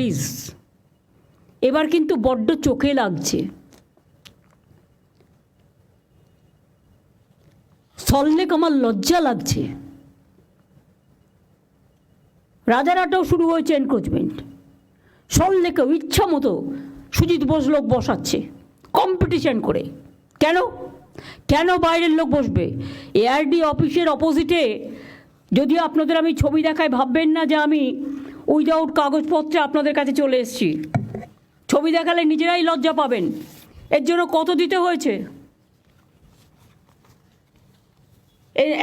Please. এবার কিন্তু বড্ড চোখে লাগছে। সল্লেক আমার লজ্জা লাগছে। রাজারহাটেও শুরু হয়েছে এনক্রোচমেন্ট সল্লেকেও ইচ্ছা মতো সুজিত বোস লোক বসাচ্ছে কম্পিটিশন করে। কেন? কেন বাইরের লোক বসবে? এআরডি অফিসের অপোজিটে যদি আপনাদের আমি ছবি দেখায় ভাববেন না যে আমি উইদাউট কাগজপত্রে আপনাদের কাছে চলে এসেছি। ছবি দেখালে নিজেরাই লজ্জা পাবেন। এর জন্য কত দিতে হয়েছে?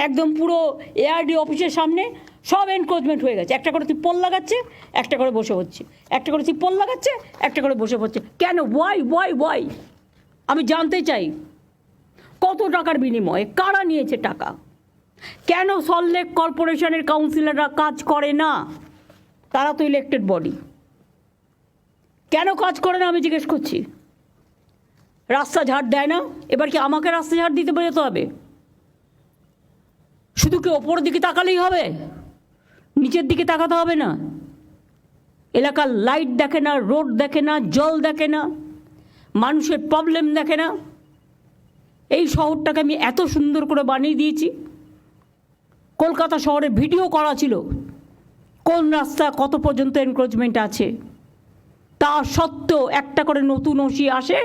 একদম পুরো এআরডি অফিসের সামনে সব এনক্রোচমেন্ট হয়ে গেছে। একটা করে তিপ্পল লাগাচ্ছে, একটা করে বসে হচ্ছে। একটা করে তিপ্পল লাগাচ্ছে, একটা করে বসে হচ্ছে। কেন? ওয়াই ওয়াই ওয়াই আমি জানতে চাই। কত টাকার বিনিময়ে? কারা নিয়েছে টাকা? কেন সল্টলেক কর্পোরেশনের কাউন্সিলররা কাজ করে না? তারা তো ইলেক্টেড বডি কেন কাজ করে না আমি জিজ্ঞেস করছি? রাস্তা ঝাড় দেয় না, এবার কি আমাকে রাস্তা ঝাড় দিতে যেতে হবে? শুধু কি ওপরের দিকে তাকালেই হবে? নিচের দিকে তাকাতে হবে না? এলাকার লাইট দেখে না রোড দেখে না, জল দেখে না, মানুষের প্রবলেম দেখে না। এই শহরটাকে আমি এত সুন্দর করে বানিয়ে দিয়েছি। কলকাতা শহরে ভিডিও করা ছিল। কোন রাস্তা কত পর্যন্ত এনক্রোচমেন্ট আছে? তা সত্ত্বেও একটা করে নতুন ওসি আসে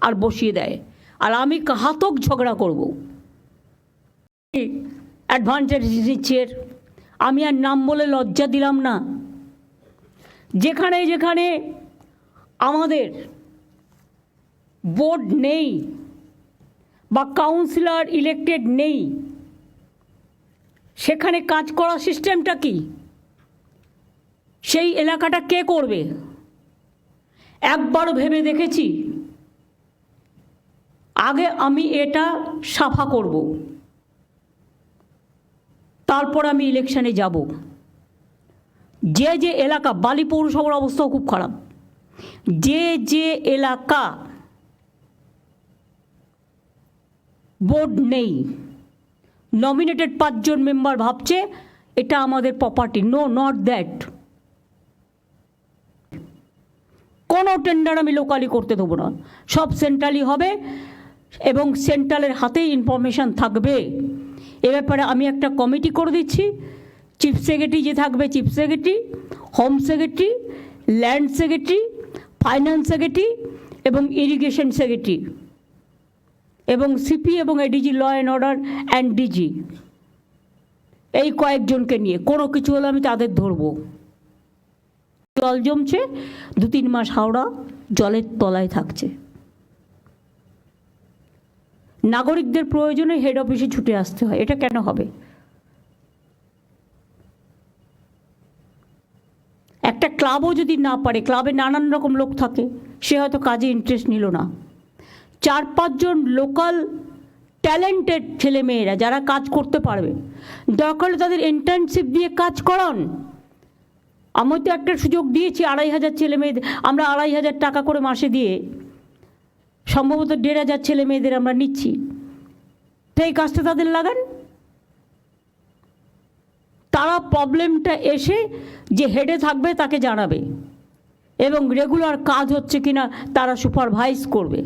আর বসিয়ে দেয়। আর আমি ঘাতক ঝগড়া করব। অ্যাডভান্টেজ এর। আমি আর নাম বলে লজ্জা দিলাম না। যেখানে যেখানে আমাদের বোর্ড নেই বা কাউন্সিলর ইলেক্টেড নেই, সেখানে কাজ করার সিস্টেমটা কি? সেই এলাকাটা কে করবে? একবার ভেবে দেখেছি। আগে আমি এটা সাফা করব। তারপর আমি ইলেকশনে যাব। যে যে এলাকা, বালি পৌরসভার অবস্থাও খুব খারাপ। যে যে এলাকা বোর্ড নেই নমিনেটেড পাঁচজন মেম্বার ভাবছে, এটা আমাদের প্রপার্টি নো নট দ্যাট কোনো টেন্ডার আমি লোকালি করতে দেবো না। সব সেন্ট্রালি হবে এবং সেন্ট্রালের হাতেই ইনফরমেশান থাকবে। এ ব্যাপারে আমি একটা কমিটি করে দিচ্ছি। চিফ সেক্রেটারি যে থাকবে chief secretary home secretary land secretary finance secretary এবং ইরিগেশন সেক্রেটারি এবং সিপি এবং ADG law and order and DG এই কয়েকজনকে নিয়ে, কোনো কিছু হলে আমি তাদের ধরবো। জল জমছে, দু তিন মাস হাওড়া জলের তলায় থাকছে। নাগরিকদের প্রয়োজনে হেড অফিসে ছুটে আসতে হয়, এটা কেন হবে? একটা ক্লাবও যদি না পারে ক্লাবে নানান রকম লোক থাকে, সে হয়তো কাজে ইন্টারেস্ট নিল না। চার পাঁচজন লোকাল ট্যালেন্টেড ছেলেমেয়েরা যারা কাজ করতে পারবে দরকার তাদের ইন্টার্নশিপ দিয়ে কাজ করান। আমি তো একটা সুযোগ দিয়েছি, আড়াই হাজার ছেলে মেয়েদের। আমরা আড়াই হাজার টাকা করে মাসে দিয়ে সম্ভবত দেড় হাজার ছেলে মেয়েদের আমরা নিচ্ছি। তো এই কাজটা তাদের লাগান। তারা প্রবলেমটা এসে যে হেডে থাকবে তাকে জানাবে এবং রেগুলার কাজ হচ্ছে কিনা তারা সুপারভাইজ করবে।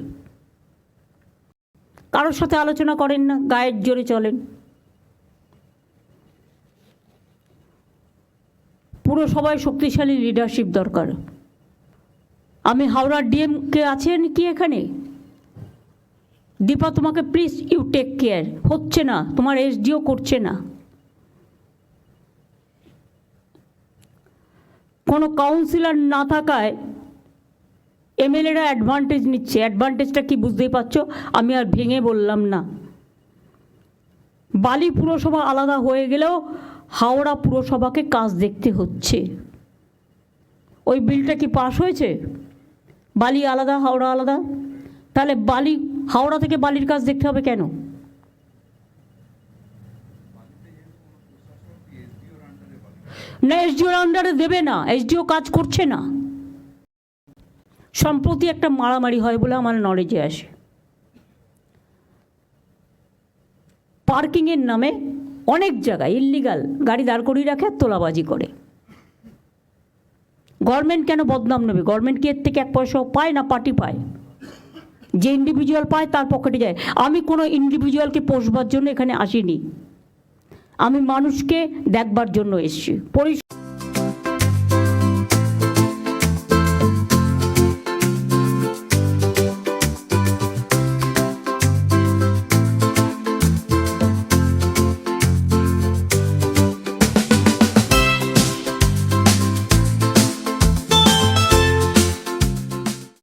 কারোর সাথে আলোচনা করেন না, গায়ের জোরে চলেন। পুরো সবাই শক্তিশালী লিডারশিপ দরকার। আমি হাওড়ার ডিএম কে আছেন কি এখানে? দীপা, তোমাকে প্লিজ ইউ টেক কেয়ার হচ্ছে না, তোমার এসডিও করছে না। কোনো কাউন্সিলর না থাকায় এমএলএরা অ্যাডভান্টেজ নিচ্ছে। অ্যাডভান্টেজটা কি বুঝতেই পারছ? আমি আর ভেঙে বললাম না। বালি পুরসভা আলাদা হয়ে গেলেও হাওড়া পুরসভাকে কাজ দেখতে হচ্ছে। ওই বিলটা কি পাশ হয়েছে? বালি আলাদা, হাওড়া আলাদা? তাহলে বালি, হাওড়া থেকে বালির কাজ দেখতে হবে কেন? না এসডিওর আন্ডারে দেবে না, এসডিও কাজ করছে না। সম্প্রতি একটা মারামারি হয় বলে আমার নলেজে আসে। পার্কিংয়ের নামে অনেক জায়গায় ইল্লিগাল গাড়ি দাঁড় করিয়ে রাখে আর তোলাবাজি করে। গভর্নমেন্ট কেন বদনাম নেবে? গভর্নমেন্ট কি এর থেকে এক পয়সাও পায় না? পার্টি পায়। যে ইন্ডিভিজুয়াল পায়, তার পকেটে যায়। আমি কোনো ইন্ডিভিজুয়ালকে পোষবার জন্য এখানে আসিনি। আমি মানুষকে দেখবার জন্য এসেছি। পরিষ্কার